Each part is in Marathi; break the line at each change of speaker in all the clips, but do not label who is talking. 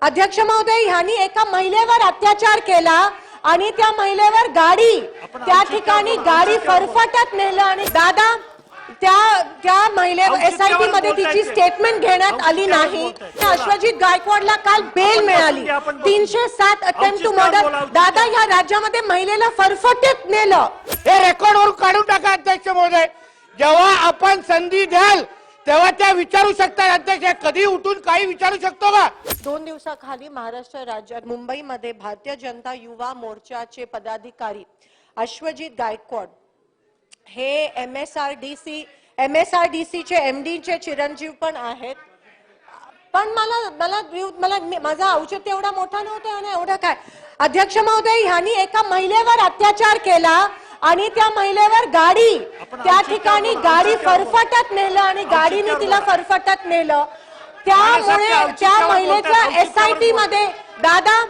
अध्यक्ष महोदय ह्यांनी एका महिलेवर अत्याचार केला आणि त्या महिलेवर गाडी त्या ठिकाणी गाडी फरफटत नेलं आणि दादा त्या त्या महिले एस आय टी मध्ये तिची स्टेटमेंट घेण्यात आली नाही. अश्वजित गायकवाडला काल बेल मिळाली. तीनशे सात अटेम्प्ट टू मर्डर दादा या राज्यामध्ये महिलेला फरफटत नेलं.
हे रेकॉर्ड वरून काढून टाका अध्यक्ष महोदय. जेव्हा आपण संधी द्याल तेव्हा त्या विचारू शकतात अध्यक्ष. कधी उठून काही विचारू शकतो का?
दोन दिवसाखाली महाराष्ट्र राज्यात मुंबईमध्ये भारतीय जनता युवा मोर्चाचे पदाधिकारी अश्वजित गायकवाड हे M S R D C M S R D चे एम चे चिरंजीव पण आहेत. पण मला मला मला माझा औचित्य एवढा मोठा नव्हता आणि एवढं काय? अध्यक्ष महोदय ह्यांनी एका महिलेवर अत्याचार केला. आणि त्या महिलेवर गाडी. त्या ठिकाणी गाडी फरफटत नेलं आणि गाडीने तिला फरफटत नेलं. त्यामुळे त्या महिलेच्या एस आय टी मध्ये दादा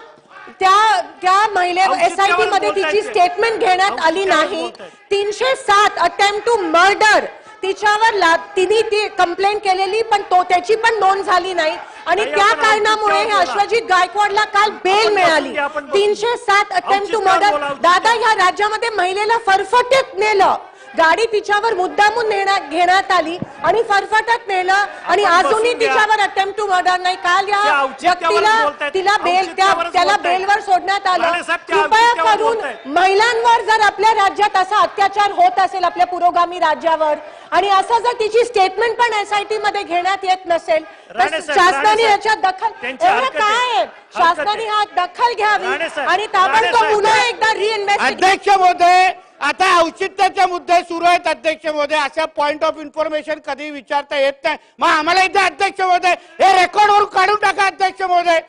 त्या त्या महिले एस आय टी मध्ये तिची स्टेटमेंट घेण्यात आली नाही. तीनशे सात अटेम्प्ट टू मर्डर तिच्यावर ला- तिने ती कंप्लेंट केलेली पण तो त्याची पण नोंद झाली नाही. आणि त्या कारणामुळे हे अश्वजित गायकवाडला काल बेल मिळाली. तीनशे सात अटेम्प्ट टू मर्डर दादा या राज्यामध्ये महिलेला फरफटत नेलं. गाडी तिच्यावर मुद्दामून नेण्यात घेण्यात आली आणि फरफटत नेलं आणि अजूनही. तिच्यावर अटेम्प्ट टू मर्डर नाही काल या व्यक्तीला. तिला बेल त्याला. बेलवर सोडण्यात आलं कृपया करून. महिलांवर जर आपल्या राज्यात असा अत्याचार होत असेल आपल्या पुरोगामी राज्यावर आणि असं जर तिची स्टेटमेंट पण एसआयटी मध्ये घेण्यात येत नसेल तर शासनाने याच्यात दखल एवढं काय. शासनाने हा दखल घ्यावी आणि ताबडतोब पुन्हा एकदा रिइन्व्हेस्टिगेट
अध्यक्ष महोदय आता औचित्याचे मुद्दे सुरू आहेत अध्यक्ष महोदय. अशा पॉइंट ऑफ इन्फॉर्मेशन कधी विचारता येत नाही. मग आम्हाला इथे अध्यक्ष महोदय हे रेकॉर्ड वरून काढून टाका अध्यक्ष महोदय.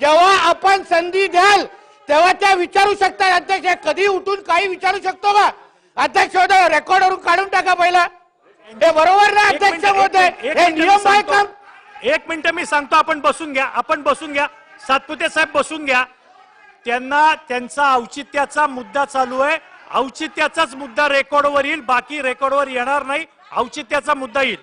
जेव्हा आपण संधी द्याल तेव्हा त्या विचारू शकतात अध्यक्ष. कधी उठून काही विचारू शकतो का? अध्यक्ष महोदय रेकॉर्ड वरून काढून टाका पहिला. हे बरोबर ना अध्यक्ष महोदय? हे नियम आहे. काम.
एक मिनिट मी सांगतो आपण बसून घ्या आपण बसून घ्या. सातपुते साहेब बसून घ्या. त्यांना त्यांचा औचित्याचा मुद्दा चालू आहे. औचित्याचाच मुद्दा रेकॉर्डवर येईल बाकी रेकॉर्डवर येणार नाही औचित्याचा मुद्दा येईल.